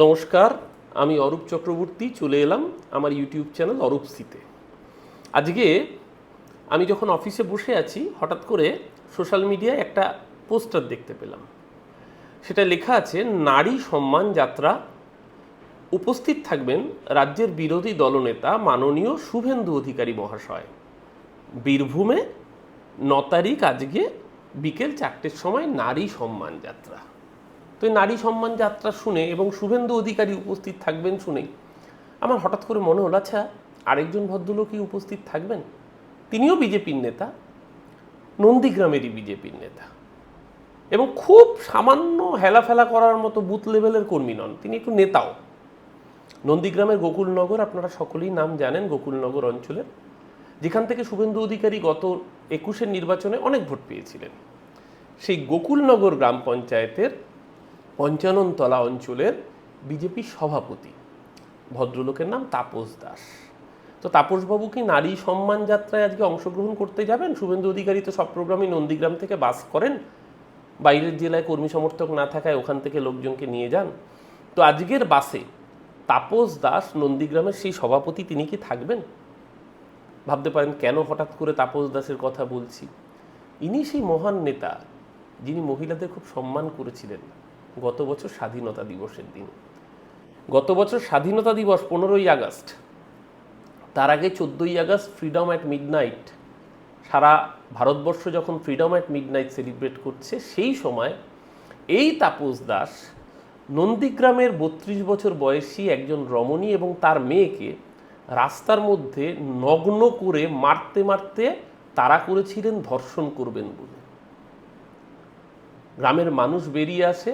নমস্কার, আমি অরূপ চক্রবর্তী, চলে এলাম আমার ইউটিউব চ্যানেল অরূপ সিতে। আজকে আমি যখন অফিসে বসে আছি, হঠাৎ করে সোশ্যাল মিডিয়ায় একটা পোস্টার দেখতে পেলাম। সেটা লেখা আছে, নারী সম্মান যাত্রা। উপস্থিত থাকবেন রাজ্যের বিরোধী দলনেতা মাননীয় শুভেন্দু অধিকারী মহাশয়। বীরভূমে ন তারিখ আজকে বিকেল চারটের সময় নারী সম্মান যাত্রা। তো এই নারী সম্মান যাত্রা শুনে এবং শুভেন্দু অধিকারী উপস্থিত থাকবেন শুনেই। আমার হঠাৎ করে মনে হলো আচ্ছা আরেকজন ভদ্রলোকই উপস্থিত থাকবেন? তিনিও বিজেপির নেতা, নন্দীগ্রামেরই বিজেপির নেতা। এবং খুব সামান্য হেলাফেলা করার মতো বুথ লেভেলের কর্মী নন, তিনি একটু নেতাও। নন্দীগ্রামের গোকুলনগর, আপনারা সকলেই নাম জানেন গোকুলনগর অঞ্চলের, যেখান থেকে শুভেন্দু অধিকারী গত একুশের নির্বাচনে অনেক ভোট পেয়েছিলেন। সেই গোকুলনগর গ্রাম পঞ্চায়েতের পঞ্চাননতলা অঞ্চলের বিজেপি সভাপতি। ভদ্রলোকের নাম তাপস দাস। তো তাপসবাবু কি নারী সম্মান যাত্রায় আজকে অংশগ্রহণ করতে যাবেন? শুভেন্দু অধিকারী তো সব প্রোগ্রামই নন্দীগ্রাম থেকে বাস করেন। বাইরের জেলায় কর্মী সমর্থক না থাকায় ওখান থেকে লোকজনকে নিয়ে যান। তো আজকের বাসে তাপস দাস, নন্দীগ্রামের সেই সভাপতি তিনি কি থাকবেন? ভাবতে পারেন, কেন হঠাৎ করে তাপস দাসের কথা বলছি? ইনি সেই মহান নেতা যিনি মহিলাদের খুব সম্মান করেছিলেন। গত বছর স্বাধীনতা দিবসের দিন। গত বছর স্বাধীনতা দিবস পনেরোই আগস্ট। তার আগে চোদ্দোই আগস্ট ফ্রিডম অ্যাট মিডনাইট সারা ভারতবর্ষ যখন ফ্রিডম অ্যাট মিডনাইট সেলিব্রেট করছে, সেই সময় এই তাপস দাস নন্দীগ্রামের বত্রিশ বছর বয়সী একজন রমণী এবং তার মেয়েকে রাস্তার মধ্যে নগ্ন করে মারতে মারতে তারা করেছিলেন ধর্ষণ করবেন বলে। গ্রামের মানুষ বেরিয়ে আসে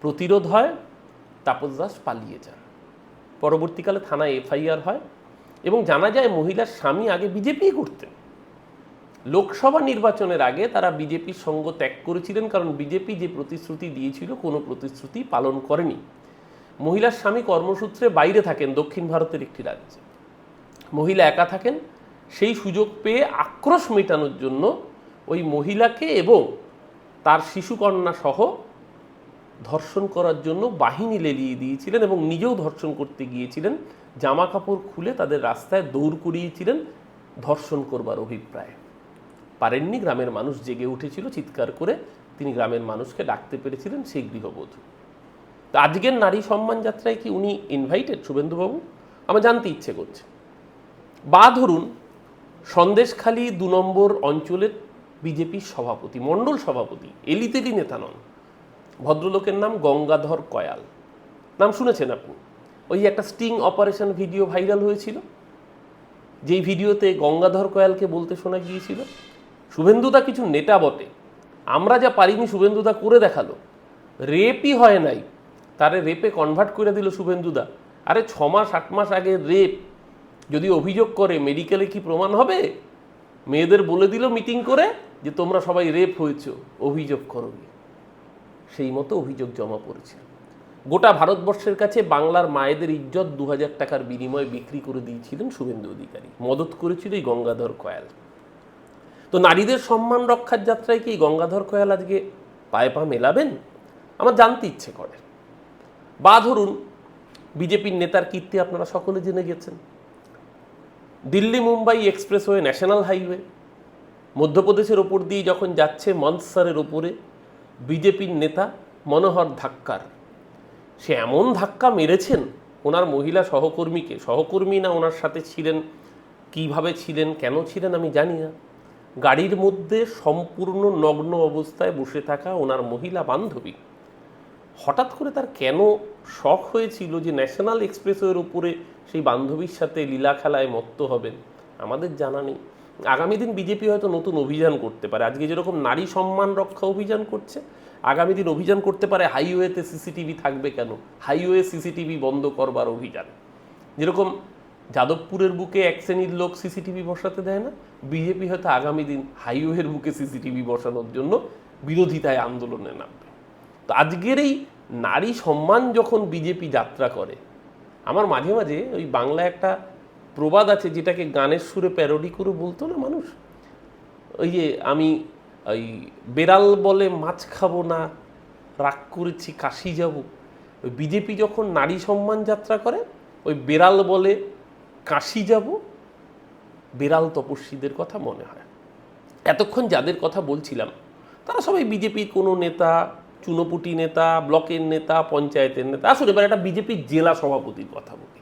প্রতিরোধ হয় তাপস দাস পালিয়ে যান পরবর্তীকালে থানায় এফআইআর হয় এবং জানা যায় মহিলার স্বামী আগে বিজেপি করতেন। লোকসভা নির্বাচনের আগে তারা বিজেপির সঙ্গ ত্যাগ করেছিলেন কারণ বিজেপি যে প্রতিশ্রুতি দিয়েছিল কোনো প্রতিশ্রুতি পালন করেনি। মহিলার স্বামী কর্মসূত্রে বাইরে থাকেন, দক্ষিণ ভারতের একটি রাজ্যে। মহিলা একা থাকেন, সেই সুযোগ পেয়ে আক্রোশ মেটানোর জন্য ওই মহিলাকে এবং তার শিশুকন্যা সহ ধর্ষণ করার জন্য বাহিনী লেলিয়ে দিয়েছিলেন এবং নিজেও ধর্ষণ করতে গিয়েছিলেন। জামা কাপড় খুলে তাদের রাস্তায় দৌড় করিয়েছিলেন ধর্ষণ করবার অভিপ্রায়। পারেননি গ্রামের মানুষ জেগে উঠেছিল চিৎকার করে। তিনি গ্রামের মানুষকে ডাকতে পেরেছিলেন সেই গৃহবধূ। তো আজকের নারী সম্মান যাত্রায় কি উনি ইনভাইটেড শুভেন্দুবাবু? আমার জানতে ইচ্ছে করছে। বা ধরুন, সন্দেশখালী দু নম্বর অঞ্চলের বিজেপির সভাপতি, মণ্ডল সভাপতি, এলিতেলি নেতা নন। ভদ্রলোকের নাম গঙ্গাধর কয়াল। নাম শুনেছেন আপনি? ওই একটা স্টিং অপারেশন ভিডিও ভাইরাল হয়েছিল? যেই ভিডিওতে গঙ্গাধর কয়ালকে বলতে শোনা গিয়েছিল? শুভেন্দুদা কিছু নেতা বটে। আমরা যা পারিনি শুভেন্দুদা করে দেখাল। রেপই হয় নাই। তারে রেপে কনভার্ট করে দিল শুভেন্দুদা আরে ছ মাস, আট মাস আগে রেপ। যদি অভিযোগ করে মেডিকেলে কি প্রমাণ হবে? মেয়েদের বলে দিল মিটিং করে যে তোমরা সবাই রেপ হয়েছো। অভিযোগ করো। সেই মতো অভিযোগ জমা পড়েছিল গোটা ভারতবর্ষের কাছে বাংলার মায়েদের ইজ্জত দু হাজার টাকার বিনিময়ে বিক্রি করে দিয়েছিলেন শুভেন্দু অধিকারী। মদত করেছিল এই গঙ্গাধর কয়াল। তো নারীদের সম্মান রক্ষার যাত্রায় কি গঙ্গাধর কয়াল আজকে পায়ে পা মেলাবেন? আমার জানতে ইচ্ছে করে। বা ধরুন, বিজেপির নেতার কীর্তি আপনারা সকলে জেনে গেছেন। Delhi Mumbai expressway national highway, মধ্যপ্রদেশের ওপর দিয়ে যখন যাচ্ছে মনসারের ওপরে বিজেপির নেতা মনোহর ধাক্কার। সে এমন ধাক্কা মেরেছেন ওনার মহিলা সহকর্মীকে, সহকর্মী না ওনার সাথে ছিলেন, কীভাবে ছিলেন, কেন ছিলেন আমি জানি না। গাড়ির মধ্যে সম্পূর্ণ নগ্ন অবস্থায় বসে থাকা ওনার মহিলা বান্ধবী। হঠাৎ করে তার কেন শখ হয়েছিল যে ন্যাশনাল এক্সপ্রেসওয়ের উপরে সেই বান্ধবীর সাথে লীলা খেলায় মত্ত হবেন? আমাদের জানা নেই। আগামী দিন বিজেপি হয়তো নতুন অভিযান করতে পারে। আজকে যেরকম নারী সম্মান রক্ষা অভিযান করছে, আগামী দিন অভিযান করতে পারে হাইওয়েতে সিসিটিভি থাকবে কেন? হাইওয়ে সিসিটিভি বন্ধ করবার অভিযান। যেরকম যাদবপুরের বুকে এক শ্রেণির লোক সিসিটিভি বসাতে দেয় না, বিজেপি হয়তো আগামী দিন হাইওয়ের বুকে সিসিটিভি বসানোর জন্য বিরোধিতায় আন্দোলনে নামবে। তো আজকের এই নারী সম্মান যখন বিজেপি যাত্রা করে, আমার মাঝে মাঝে ওই বাংলা একটা প্রবাদ আছে যেটাকে গানের সুরে প্যারোডি করে বলতো না মানুষ? ওই যে আমি ওই বেড়াল বলে মাছ খাব না, রাগ করেছি, কাশি যাব। ওই বিজেপি যখন নারী সম্মান যাত্রা করে, ওই বেড়াল বলে কাশি যাব, বেড়াল তপস্বীদের কথা মনে হয়। এতক্ষণ যাদের কথা বলছিলাম, তারা সবাই বিজেপির কোনো নেতা, চুনোপুটি নেতা, ব্লকের নেতা, পঞ্চায়েতের নেতা। আসলে এবার একটা বিজেপির জেলা সভাপতির কথা বলি।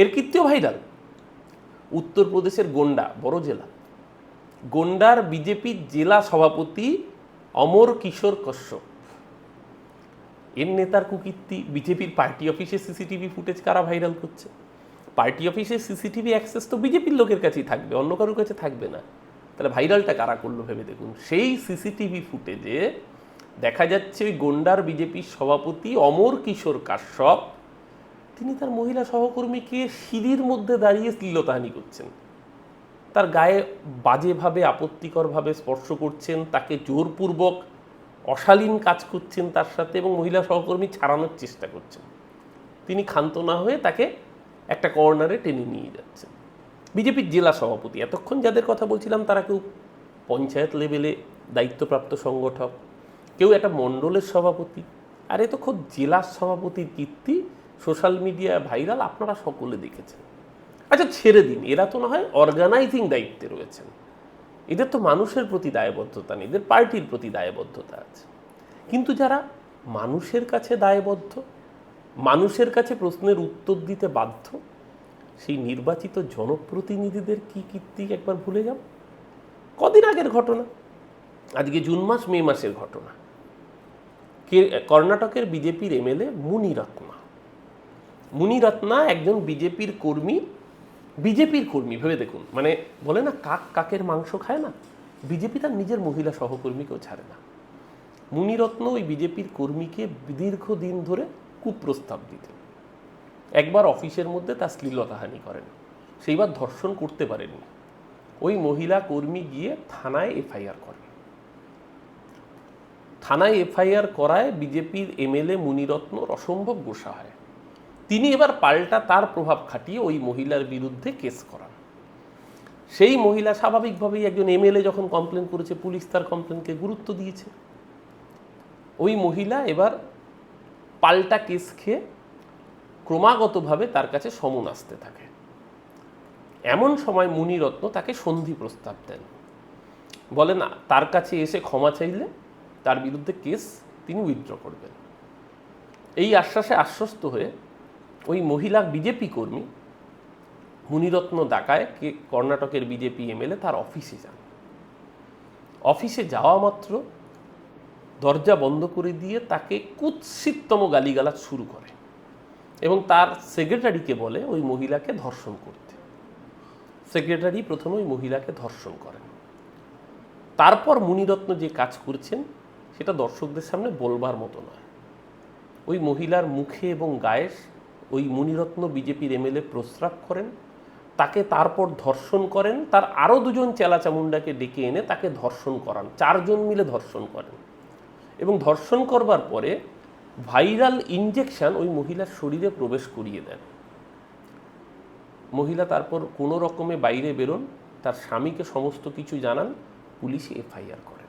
এর কীর্তিও ভাইরাল। উত্তরপ্রদেশের গোন্ডা, বড় জেলা। গোন্ডার বিজেপির জেলা সভাপতি অমর কিশোর কশ্যপ। এর নেতার কুকীর্তি বিজেপির পার্টি অফিসে সিসিটিভি ফুটেজ কারা ভাইরাল করছে? পার্টি অফিসে সিসিটিভি অ্যাক্সেস তো বিজেপির লোকের কাছেই থাকবে, অন্য কারোর কাছে থাকবে না। তাহলে ভাইরালটা কারা করল ভেবে দেখুন। সেই সিসিটিভি ফুটেজে দেখা যাচ্ছে ওই গোন্ডার বিজেপির সভাপতি অমর কিশোর কাশ্যপ তিনি তার মহিলা সহকর্মীকে সিঁড়ির মধ্যে দাঁড়িয়ে শ্লীলতাহানি করছেন। তার গায়ে বাজেভাবে, আপত্তিকরভাবে স্পর্শ করছেন, তাকে জোরপূর্বক অশালীন কাজ করছেন তার সাথে এবং মহিলা সহকর্মী ছাড়ানোর চেষ্টা করছেন। তিনি ক্ষান্ত না হয়ে তাকে একটা কর্নারে টেনে নিয়ে যাচ্ছেন। বিজেপির জেলা সভাপতি, এতক্ষণ যাদের কথা বলছিলাম তারা কেউ পঞ্চায়েত লেভেলে দায়িত্বপ্রাপ্ত সংগঠক, কেউ একটা মণ্ডলের সভাপতি, আর এ তো খোদ জেলা সভাপতির কীর্তি। সোশ্যাল মিডিয়া ভাইরাল আপনারা সকলে দেখেছেন। আচ্ছা ছেড়ে দিন। এরা তো না হয় অর্গানাইজিং দায়িত্বে রয়েছেন। এদের তো মানুষের প্রতি দায়বদ্ধতা নেই, এদের পার্টির প্রতি দায়বদ্ধতা আছে। কিন্তু যারা মানুষের কাছে দায়বদ্ধ, মানুষের কাছে প্রশ্নের উত্তর দিতে বাধ্য, সেই নির্বাচিত জনপ্রতিনিধিদের কি কীর্তি একবার ভুলে যাব কদিন আগের ঘটনা? আজকে জুন মাস, মে মাসের ঘটনা। কে, কর্ণাটকের বিজেপির এমএলএ মুনিরত্না। মুনিরত্না একজন বিজেপির কর্মী বিজেপির কর্মী, ভেবে দেখুন। মানে বলে না, কাক কাকের মাংস খায় না? বিজেপি তার নিজের মহিলা সহকর্মীকেও ছাড়ে না। মুনিরত্ন ওই বিজেপির কর্মীকে দীর্ঘদিন ধরে কুপ্রস্তাব দিতেন। একবার অফিসের মধ্যে তার শ্লীলতাহানি করেন। সেইবার ধর্ষণ করতে পারেননি। ওই মহিলা কর্মী গিয়ে থানায় এফআইআর করেন থানায় এফআইআর করায় বিজেপির এমএলএ মুনিরত্ন অসম্ভব গোসা হয় তিনি এবার পাল্টা তার প্রভাব খাটিয়ে ওই মহিলার বিরুদ্ধে কেস করান। সেই মহিলা স্বাভাবিকভাবেই একজন এমএলএ যখন কমপ্লেন করেছে, পুলিশ তার কমপ্লেনকে গুরুত্ব দিয়েছে। ওই মহিলা এবার পাল্টা কেস খেয়ে ক্রমাগতভাবে তার কাছে সমন আসতে থাকে। এমন সময় মুনিরত্ন তাকে সন্ধি প্রস্তাব দেন। বলেন, তার কাছে এসে ক্ষমা চাইলে তার বিরুদ্ধে কেস তিনি উইথড্র করবেন। এই আশ্বাসে আশ্বস্ত হয়ে ওই মহিলা বিজেপি কর্মী, মুনিরত্ন ডাকায় কে কর্ণাটকের বিজেপি এমএলএ, তার অফিসে যান। অফিসে যাওয়া মাত্র দরজা বন্ধ করে দিয়ে তাকে কুৎসিততম গালিগালাজ শুরু করে এবং তার সেক্রেটারিকে বলে ওই মহিলাকে ধর্ষণ করতে। সেক্রেটারি প্রথমে ওই মহিলাকে ধর্ষণ করেন। তারপর মুনিরত্ন যে কাজ করছেন, সেটা দর্শকদের সামনে বলবার মতো নয়। ওই মহিলার মুখে এবং গায়ে ওই মুনিরত্ন বিজেপির এমএলএ প্রস্রাব করেন, তাকে তারপর ধর্ষণ করেন, তার আরও দুজন চেলা চামুন্ডাকে ডেকে এনে তাকে ধর্ষণ করান, চারজন মিলে ধর্ষণ করেন। এবং ধর্ষণ করবার পরে ভাইরাল ইনজেকশন ওই মহিলার শরীরে প্রবেশ করিয়ে দেন। মহিলা তারপর কোনো রকমে বাইরে বেরোন, তার স্বামীকে সমস্ত কিছু জানান, পুলিশে এফআইআর করেন।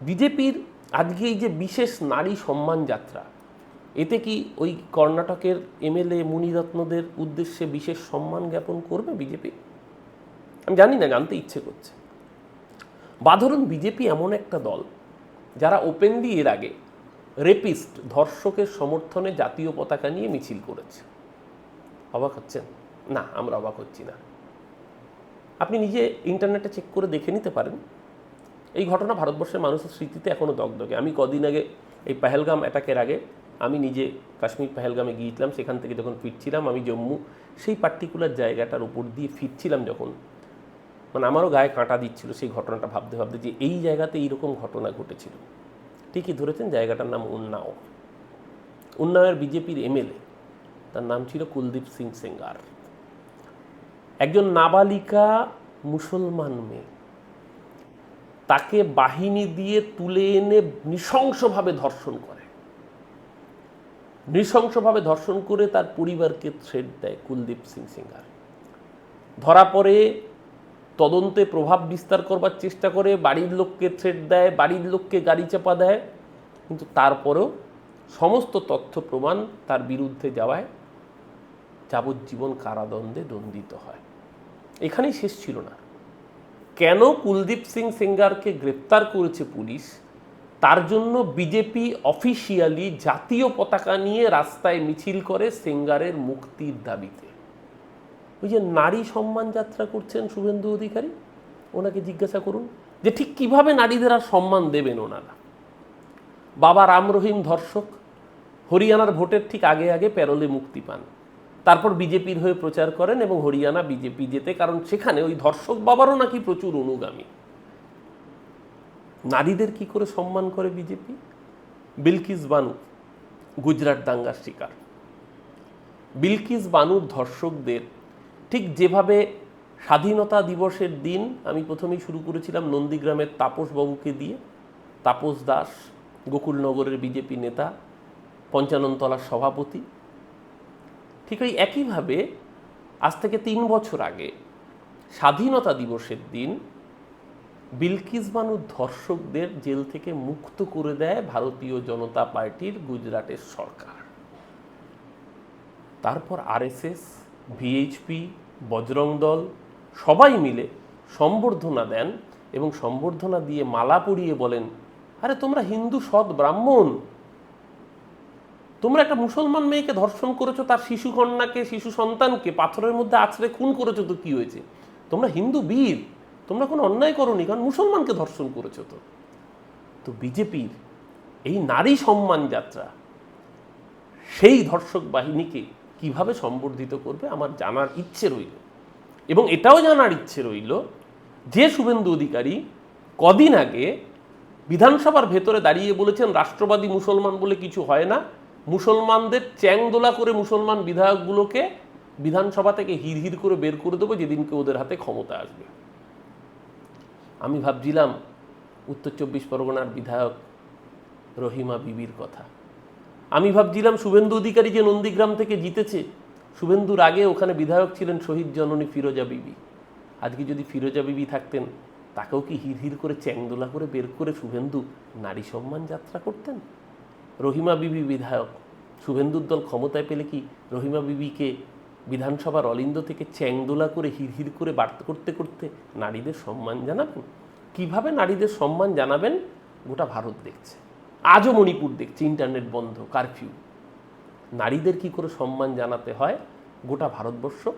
বিজেপির আজকে এই যে বিশেষ নারী সম্মান যাত্রা এতে কি ওই কর্ণাটকের এমএলএ মুনিরত্নদের উদ্দেশ্যে বিশেষ সম্মান জ্ঞাপন করবে বিজেপি? আমি জানি না, জানতে ইচ্ছে করছে। বা ধরুন বিজেপি এমন একটা দল, যারা ওপেনলি এর আগে রেপিস্ট, ধর্ষকের সমর্থনে জাতীয় পতাকা নিয়ে মিছিল করেছে। অবাক হচ্ছেন? না, আমরা অবাক হচ্ছি না। আপনি নিজে ইন্টারনেটে চেক করে দেখে নিতে পারেন। এই ঘটনা ভারতবর্ষের মানুষের স্মৃতিতে এখনও দগদগে। আমি কদিন আগে এই পেহেলগাম অ্যাটাকের আগে আমি নিজে কাশ্মীর পেহেলগামে গিয়েছিলাম, সেখান থেকে যখন ফিরছিলাম, আমি জম্মু, সেই পার্টিকুলার জায়গাটার উপর দিয়ে ফিরছিলাম যখন। মানে আমারও গায়ে কাঁটা দিচ্ছিল সেই ঘটনাটা ভাবতে ভাবতে যে এই জায়গাতে এইরকম ঘটনা ঘটেছিল। ঠিকই ধরেছেন, জায়গাটার নাম উন্নাও। উন্নাওয়ের বিজেপির এমএলএ, তার নাম ছিল কুলদীপ সিং সেঙ্গার। একজন নাবালিকা মুসলমান মেয়ে, তাকে বাহিনী দিয়ে তুলে এনে নৃশংসভাবে ধর্ষণ করে। নৃশংসভাবে ধর্ষণ করে তার পরিবারকে থ্রেড দেয় কুলদীপ সিং সিঙ্গার। ধরা পড়ে, তদন্তে প্রভাব বিস্তার করবার চেষ্টা করে, বাড়ির লোককে থ্রেড দেয়, বাড়ির লোককে গাড়ি চাপা দেয়, কিন্তু তারপরেও সমস্ত তথ্য প্রমাণ তার বিরুদ্ধে যাওয়ায় যাবজ্জীবন কারাদণ্ডে দণ্ডিত হয়। এখানেই শেষ ছিল না। কেন কুলদীপ সিং সিঙ্গারকে গ্রেপ্তার করেছে পুলিশ? তার জন্য বিজেপি অফিসিয়ালি জাতীয় পতাকা নিয়ে রাস্তায় মিছিল করে সেঙ্গারের মুক্তির দাবিতে। ওই যে নারী সম্মান যাত্রা করছেন শুভেন্দু অধিকারী, ওনাকে জিজ্ঞাসা করুন যে ঠিক কীভাবে নারীদের আর সম্মান দেবেন ওনারা? বাবা রাম রহিম ধর্ষক, হরিয়ানার ভোটের ঠিক আগে আগে প্যারোলে মুক্তি পান। তারপর বিজেপির হয়ে প্রচার করেন এবং হরিয়ানা বিজেপি জেতে, কারণ সেখানে ওই ধর্ষক বাবারও নাকি প্রচুর অনুগামী। নারীদের কি করে সম্মান করে বিজেপি? বিলকিস বানু, গুজরাট দাঙ্গার শিকার। বিলকিস বানুর ধর্ষকদের ঠিক যেভাবে স্বাধীনতা দিবসের দিন আমি প্রথমেই শুরু করেছিলাম নন্দীগ্রামের তাপসবাবুকে দিয়ে, তাপস দাস, গোকুলনগরের বিজেপি নেতা, পঞ্চাননতলার সভাপতি। ঠিক ওই একইভাবে আজ থেকে তিন বছর আগে স্বাধীনতা দিবসের দিন বিলকিস বানুর ধর্ষকদের জেল থেকে মুক্ত করে দেয় ভারতীয় জনতা পার্টির গুজরাটের সরকার। তারপর আরএসএস, ভিএইচপি, বজরং দল সবাই মিলে সম্বর্ধনা দেন এবং সম্বর্ধনা দিয়ে মালা পরিয়ে বলেন, আরে তোমরা হিন্দু, সৎ, ব্রাহ্মণ। তোমরা একটা মুসলমান মেয়েকে ধর্ষণ করেছ, তার শিশু কন্যাকে শিশু সন্তানকে, পাথরের মধ্যে আছড়ে খুন করেছ, তো কি হয়েছে? তোমরা হিন্দু বীর। তোমরা কোনো অন্যায় করনি, কারণ মুসলমানকে ধর্ষণ করেছ তো। তো বিজেপির এই নারী সম্মান যাত্রা, সেই ধর্ষক বাহিনীকে কীভাবে সম্বর্ধিত করবে আমার জানার ইচ্ছে রইল। এবং এটাও জানার ইচ্ছে রইল যে শুভেন্দু অধিকারী কদিন আগে বিধানসভার ভেতরে দাঁড়িয়ে বলেছেন, রাষ্ট্রবাদী মুসলমান বলে কিছু হয় না। মুসলমানদের চ্যাংদোলা করে মুসলমান বিধায়কগুলোকে বিধানসভা থেকে হির হির করে বের করে দেবো, যেদিনকে ওদের হাতে ক্ষমতা আসবে। আমি ভাবছিলাম উত্তর চব্বিশ পরগনার বিধায়ক রহিমা বিবির কথা। আমি ভাবছিলাম শুভেন্দু অধিকারী যে নন্দীগ্রাম থেকে জিতেছে, শুভেন্দুর আগে ওখানে বিধায়ক ছিলেন শহীদ জননী ফিরোজা বিবি। আজকে যদি ফিরোজা বিবি থাকতেন, তাকেও কি হির হির করে চ্যাংদোলা করে বের করে শুভেন্দু নারী সম্মান যাত্রা করতেন? রহিমা বিবি বিধায়ক, শুভেন্দুর দল ক্ষমতায় পেলে কি রহিমা বিবিকে বিধানসভার অলিন্দ থেকে চ্যাংদোলা করে হির করে বার্তা করতে করতে নারীদের সম্মান জানাবেন? কীভাবে নারীদের সম্মান জানাবেন? গোটা ভারত দেখছে। আজও মণিপুর দেখছে, ইন্টারনেট বন্ধ, কারফিউ। নারীদের কি করে সম্মান জানাতে হয়? গোটা ভারতবর্ষ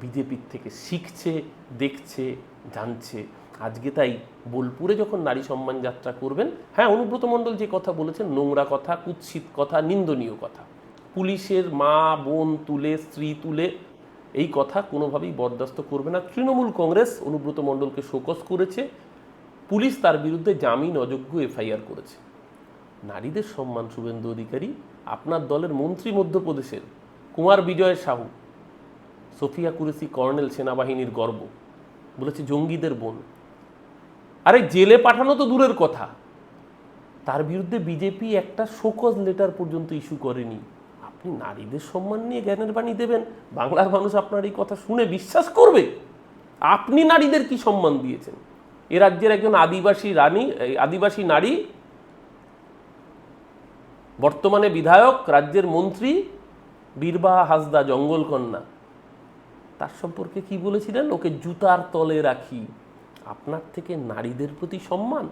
বিজেপির থেকে শিখছে, দেখছে, জানছে। আজকে তাই বোলপুরে যখন নারী সম্মান যাত্রা করবেন হ্যাঁ অনুব্রত মণ্ডল যে কথা বলেছেন, নোংরা কথা, কুৎসিত কথা, নিন্দনীয় কথা পুলিশের মা, বোন তুলে, স্ত্রী তুলে এই কথা কোনোভাবেই বরদাস্ত করবে না। তৃণমূল কংগ্রেস অনুব্রত মণ্ডলকে শোকস করেছে। পুলিশ তার বিরুদ্ধে জামিন অযোগ্য এফআইআর করেছে। নারীদের সম্মান শুভেন্দু অধিকারী, আপনার দলের মন্ত্রী মধ্যপ্রদেশের কুমার বিজয় সাহু, সোফিয়া কুরেসি কর্নেল সেনাবাহিনীর গর্ব, বলেছে জঙ্গিদের বোন। আরে জেলে পাঠানো তো দূরের কথা। তার বিরুদ্ধে বিজেপি একটা শোকজ লেটার পর্যন্ত ইস্যু করেনি। আপনি নারীদের সম্মান নিয়ে জ্ঞানের বাণী দেবেন। বাংলার মানুষ আপনার এই কথা শুনে বিশ্বাস করবে। আপনি নারীদের কি সম্মান দিয়েছেন? এ রাজ্যের একজন আদিবাসী রানী আদিবাসী নারী, বর্তমানে বিধায়ক, রাজ্যের মন্ত্রী বীরবাহা হাসদা জঙ্গলকন্যা। তার সম্পর্কে কি বলেছিলেন? ওকে জুতার তলে রাখি। আপনার থেকে নারীদের প্রতি সম্মান?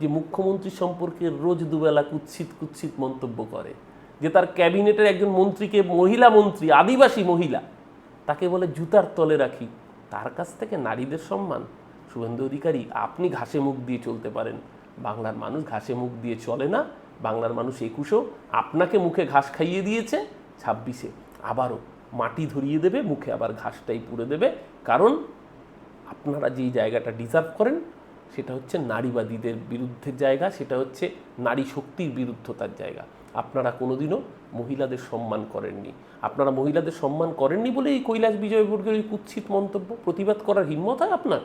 যে মুখ্যমন্ত্রী সম্পর্কে রোজ দুবেলা কুৎসিত কুৎসিত মন্তব্য করে। যে তার ক্যাবিনেটের একজন মন্ত্রীকে মহিলা মন্ত্রী, আদিবাসী মহিলা, তাকে বলে জুতার তলে রাখি। তার কাছ থেকে নারীদের সম্মান, শুভেন্দু অধিকারী, আপনি ঘাসে মুখ দিয়ে চলতে পারেন। বাংলার মানুষ ঘাসে মুখ দিয়ে চলে না, বাংলার মানুষ একুশেও আপনাকে মুখে ঘাস খাইয়ে দিয়েছে, ছাব্বিশে আবারও মাটি ধরিয়ে দেবে, মুখে আবার ঘাসটাই পুড়ে দেবে। কারণ আপনারা যেই জায়গাটা ডিজার্ভ করেন সেটা হচ্ছে নারীবাদীদের বিরুদ্ধের জায়গা, সেটা হচ্ছে নারী শক্তির বিরুদ্ধতার জায়গা। আপনারা কোনোদিনও মহিলাদের সম্মান করেননি। আপনারা মহিলাদের সম্মান করেননি বলে এই কৈলাস বিজয়বর্গের এই কুৎসিত মন্তব্য, প্রতিবাদ করার হিম্মত হয় আপনার?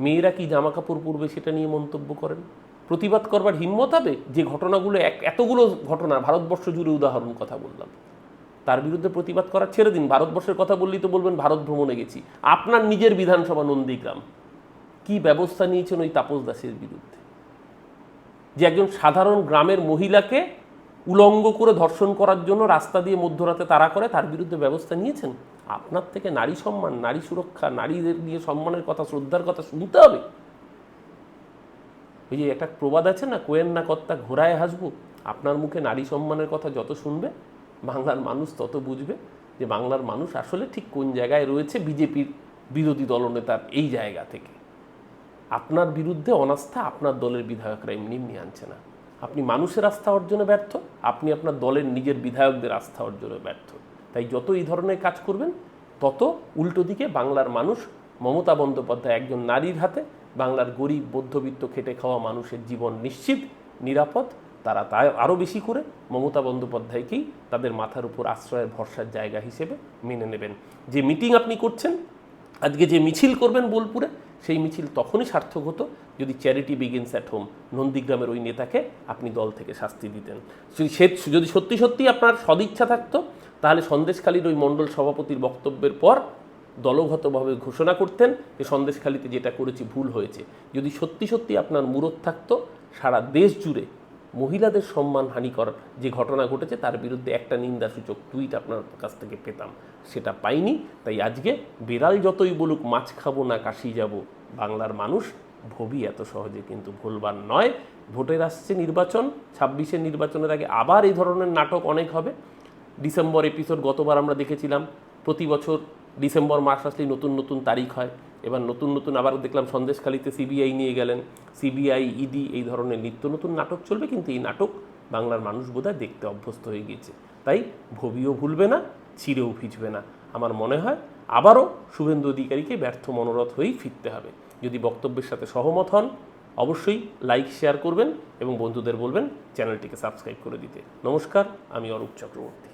মেয়েরা কি জামা কাপড় পরবে সেটা নিয়ে মন্তব্য করেন? প্রতিবাদ করবার হিম্মত হবে? যে ঘটনাগুলো, এক, এতগুলো ঘটনা, ভারতবর্ষ জুড়ে উদাহরণ কথা বললাম। তার বিরুদ্ধে প্রতিবাদ করার ছেড়ে দিন। ভারতবর্ষের কথা বললেই তো বলবেন, ভারত ভ্রমণে গেছি। আপনার নিজের বিধানসভা নন্দীগ্রাম। কি ব্যবস্থা নিয়েছেন ওই তাপস দাসের বিরুদ্ধে? যে একজন সাধারণ গ্রামের মহিলাকে উলঙ্গ করে ধর্ষণ করার জন্য রাস্তা দিয়ে মধ্যরাতে তাড়া করে, তার বিরুদ্ধে ব্যবস্থা নিয়েছেন? আপনার থেকে নারী সম্মান, নারী সুরক্ষা, নারীদের নিয়ে সম্মানের কথা, শ্রদ্ধার কথা শুনতে হবে। ওই যে একটা প্রবাদ আছে না, কোয়েন না কর্তা ঘোড়ায় হাসবো, আপনার মুখে নারী সম্মানের কথা যত শুনবে, বাংলার মানুষ তত বুঝবে যে বাংলার মানুষ আসলে ঠিক কোন জায়গায় রয়েছে বিজেপির বিরোধী দলনেতার এই জায়গা থেকে। আপনার বিরুদ্ধে অনাস্থা আপনার দলের বিধায়করা এমনি এমনি আনছে না। আপনি মানুষের আস্থা অর্জনে ব্যর্থ, আপনি আপনার দলের নিজের বিধায়কদের আস্থা অর্জনে ব্যর্থ। তাই যত এই ধরনের কাজ করবেন, তত উল্টো দিকে বাংলার মানুষ মমতা বন্দ্যোপাধ্যায় একজন নারীর হাতে বাংলার গরিব, মধ্যবিত্ত, খেটে খাওয়া মানুষের জীবন নিশ্চিত, নিরাপদ, তারা তাই আরও বেশি করে মমতা বন্দ্যোপাধ্যায়কেই তাদের মাথার উপর আশ্রয়ের ভরসার জায়গা হিসেবে মেনে নেবেন। যে মিটিং আপনি করছেন আজকে যে মিছিল করবেন বোলপুরে, সেই মিছিল তখনই সার্থক হতো যদি চ্যারিটি বিগিনস অ্যাট হোম নন্দীগ্রামের ওই নেতাকে আপনি দল থেকে শাস্তি দিতেন। যদি সত্যি সত্যি আপনার সদিচ্ছা থাকতো, তাহলে সন্দেশখালীর ওই মণ্ডল সভাপতির বক্তব্যের পর দলগতভাবে ঘোষণা করতেন যে সন্দেশখালীতে যেটা করেছি ভুল হয়েছে। যদি সত্যি সত্যি আপনার মুরত থাকতো, সারা দেশ জুড়ে মহিলাদের সম্মান হানি করার যে ঘটনা ঘটেছে, তার বিরুদ্ধে একটা নিন্দাসূচক টুইট আপনার কাছ থেকে পেতাম। সেটা পাইনি, তাই আজকে বিড়াল যতই বলুক, মাছ খাব না, কাশি যাব, বাংলার মানুষ ভবি এত সহজে কিন্তু ভুলবার নয়। ভোটের আসছে নির্বাচন, ছাব্বিশের নির্বাচনের আগে আবার এই ধরনের নাটক অনেক হবে। ডিসেম্বর এপিসোড গতবার আমরা দেখেছিলাম, প্রতি বছর ডিসেম্বর মাস আসলেই নতুন নতুন তারিখ হয়। এবার নতুন নতুন আবার দেখলাম সন্দেশখালিতে সিবিআই নিয়ে গেলেন। সিবিআই ইডি এই ধরনের নিত্য নতুন নাটক চলবে, কিন্তু এই নাটক বাংলার মানুষ বোধহয় দেখতে অভ্যস্ত হয়ে গিয়েছে। তাই ভবিও ভুলবে না চিরেও ভিজবে না। আমার মনে হয় আবারও শুভেন্দু অধিকারীকে ব্যর্থ মনোরথ হয়েই ফিরতে হবে। যদি বক্তব্যের সাথে সহমত হন, অবশ্যই লাইক, শেয়ার করবেন এবং বন্ধুদের বলবেন চ্যানেলটিকে সাবস্ক্রাইব করে দিতে। নমস্কার, আমি অরূপ চক্রবর্তী।